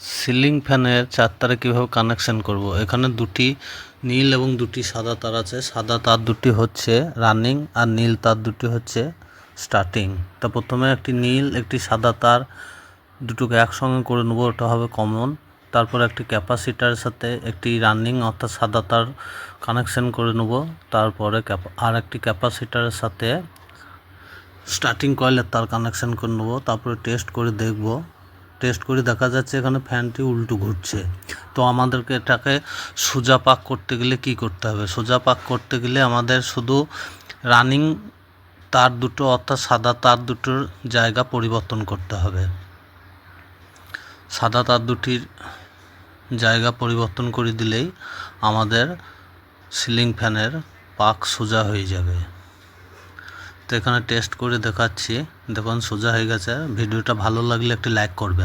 Ceiling ফ্যানের চার তারে কীভাবে কানেকশন করব? এখানে দুটি নীল এবং দুটি সাদা তার আছে। সাদা তার দুটি হচ্ছে রানিং আর নীল তার দুটি হচ্ছে স্টার্টিং তা প্রথমে একটি নীল, একটি সাদা তার দুটোকে একসঙ্গে করে নেব, ওটা হবে কমন তারপর একটি ক্যাপাসিটারের সাথে একটি রানিং অর্থাৎ সাদা তার কানেকশন করে নেব। তারপরে আর একটি ক্যাপাসিটারের সাথে স্টার্টিং কয়েলের তার কানেকশন করে নেব। তারপরে টেস্ট করে দেখব। টেস্ট করে দেখা যাচ্ছে এখানে ফ্যানটি উল্টো ঘুরছে। তো আমাদেরকে এটাকে সোজা পাক করতে গেলে কি করতে হবে? সোজা পাক করতে গেলে আমাদের শুধু রানিং তার দুটো অর্থাৎ সাদা তার দুটোর জায়গা পরিবর্তন করতে হবে। সাদা তার দুটির জায়গা পরিবর্তন করে দিলেই আমাদের সিলিং ফ্যানের পাক সোজা হয়ে যাবে। তো এখানে টেস্ট করে দেখাচ্ছি। দেখুন, সোজা হয়ে গেছে। ভিডিওটা ভালো লাগলে একটি লাইক করবেন।